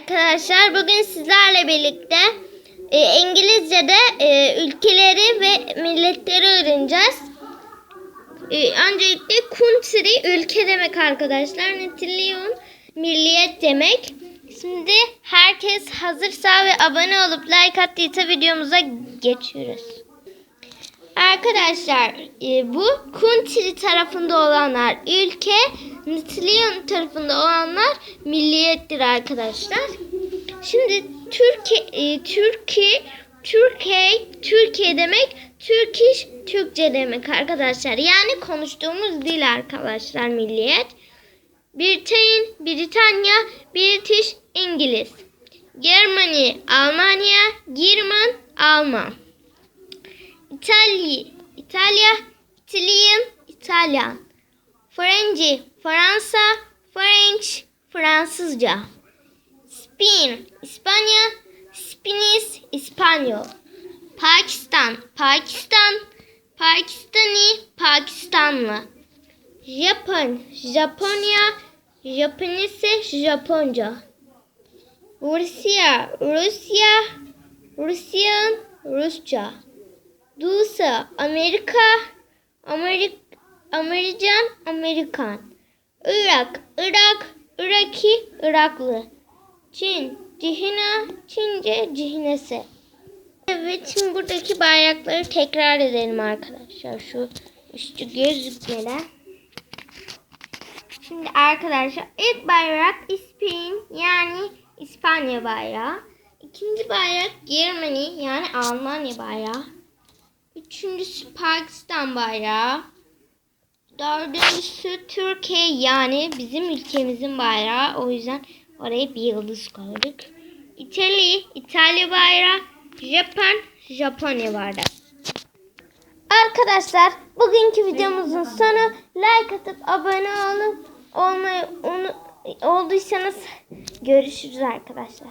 Arkadaşlar bugün sizlerle birlikte e, İngilizce'de e, ülkeleri ve milletleri öğreneceğiz. E, öncelikle country ülke demek arkadaşlar. Nation milliyet demek. Şimdi herkes hazırsa ve abone olup like attıysa videomuza geçiyoruz. Arkadaşlar e, bu country tarafında olanlar ülke, nation tarafında olanlar milliyettir arkadaşlar. Şimdi Türkiye, e, Türkiye, Türkiye, Türkiye demek Turkish, Türkçe demek arkadaşlar. Yani konuştuğumuz dil arkadaşlar milliyet. Britain, Britanya, British, İngiliz. Germany, Almanya, German, Alman. İtalya, İtalya, Italian, İtalyan. Frenci, Fransa, French, Fransızca. Spain, İspanya, Spanish, İspanyol. Pakistan, Pakistan, Pakistani, Pakistanlı. Japon, Japonya, Japonese, Japonca. Rusya, Rusya, Rusiyan, Rusça. Dusa, Amerika, Amerik, American, Amerikan. Irak, Irak, Iraki, Iraklı. Çin, Cihina, Çince, Cihinese. Evet, şimdi buradaki bayrakları tekrar edelim arkadaşlar. Şu üstü gözükmeden. Şimdi arkadaşlar ilk bayrak İspin yani İspanya bayrağı. İkinci bayrak Germany yani Almanya bayrağı. Üçüncüsü Pakistan bayrağı. Dördüncüsü Türkiye yani bizim ülkemizin bayrağı. O yüzden oraya bir yıldız koyduk. İtalya, İtalya bayrağı. Japon, Japonya bayrağı. Arkadaşlar bugünkü videomuzun sonu like atıp abone olup olmayı onu olduysanız görüşürüz arkadaşlar.